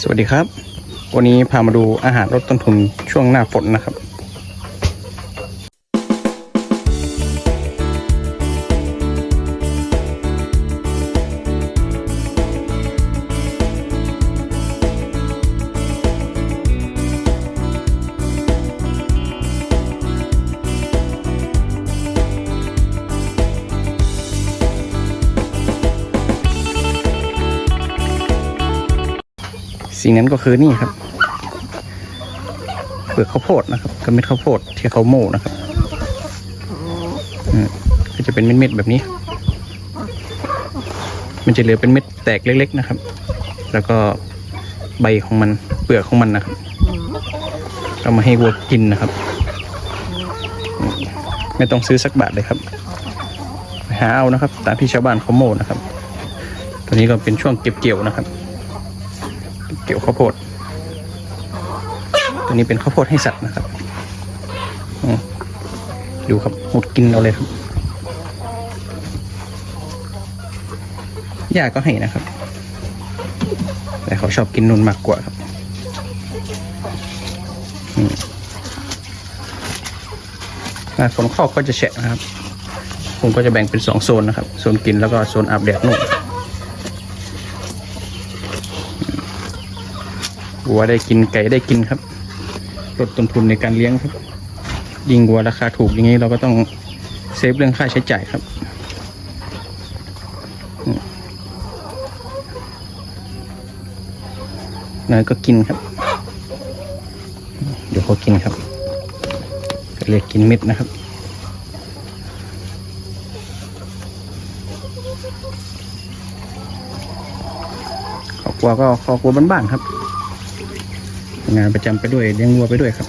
สวัสดีครับ วันนี้พามาดูอาหารลดต้นทุนช่วงหน้าฝนนะครับ สิ่งนั้นก็คือนี่ครับ เปลือกข้าวโพดนะครับกับเม็ดข้าวโพดที่เขาโม่นะครับอืมก็จะเป็นเม็ดๆแบบนี้ มันจะเหลือเป็นเม็ดแตกเล็ก ๆนะครับ แล้วก็ใบของมันเปลือกของมันนะครับเอามาให้วัวกินนะครับ ไม่ต้องซื้อสักบาทเลยครับไปหาเอานะครับ ตามที่ชาวบ้านเขาโม่นะครับตัวนี้ก็เป็นช่วงเก็บเกี่ยวนะครับ เกี่ยวข้าวโพด ตัวนี้เป็นข้าวโพดให้สัตว์นะครับดูครับหมดกินเอาเลยครับหญ้าก็ให้นะครับ แต่เขาชอบกินนุ่นมากกว่าครับหน้าฝนเข้าก็จะแฉะนะครับ ผมก็จะแบ่งเป็นสองโซนนะครับ โซนกินแล้วก็โซนอาบแดดนู่น วัวได้กินไก่ได้กินครับลดต้นทุนในการเลี้ยงครับ ยิงวัวราคาถูกอย่างนี้เราก็ต้องเซฟเรื่องค่าใช้จ่ายครับนายก็กินครับ เดี๋ยวเขากินครับก็เรียกกินเม็ดนะครับขอบวัวก็ขอบวัวบ้านๆครับ งานประจำไปด้วยเลี้ยงวัวไปด้วยครับ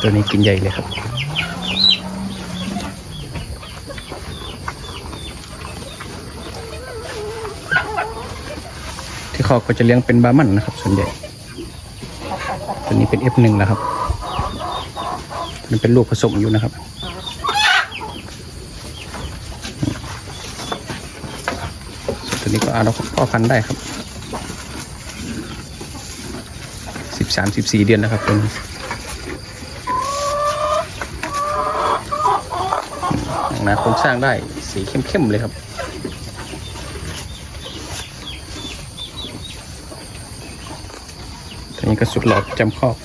ตัวนี้กินใหญ่เลยครับ ที่คอกก็จะเลี้ยงเป็นบามันนะครับ ส่วนใหญ่ ตัวนี้เป็น F1 นะครับ มันเป็นลูกผสมอยู่นะครับ ตัวนี้ก็เอาเราพ่อพันธุ์ได้ครับสิบสามสิบสี่เดือนนะครับตัวนี้หนังนาโครงสร้างได้สีเข้มๆเลยครับตัวนี้ก็สุดหลอดจำคอก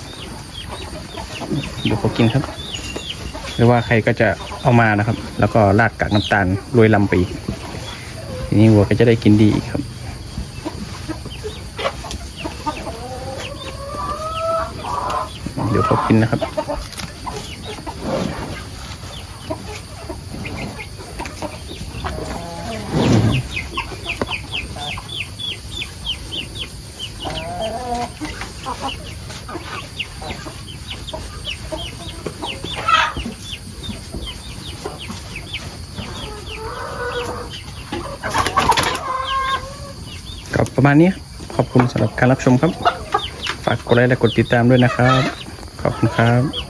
ดี๋ยวเขากินครับ หรือว่าใครก็จะเอามานะครับ แล้วก็ราดกากน้ำตาลโรยลำปีทีนี้วัวก็จะได้กินดีอีกครับเดี๋ยวเขากินนะครับ ก็ประมาณนี้ขอบคุณสำหรับการรับชมครับ ฝากกดไลค์และกดติดตามด้วยนะครับ ขอบคุณครับ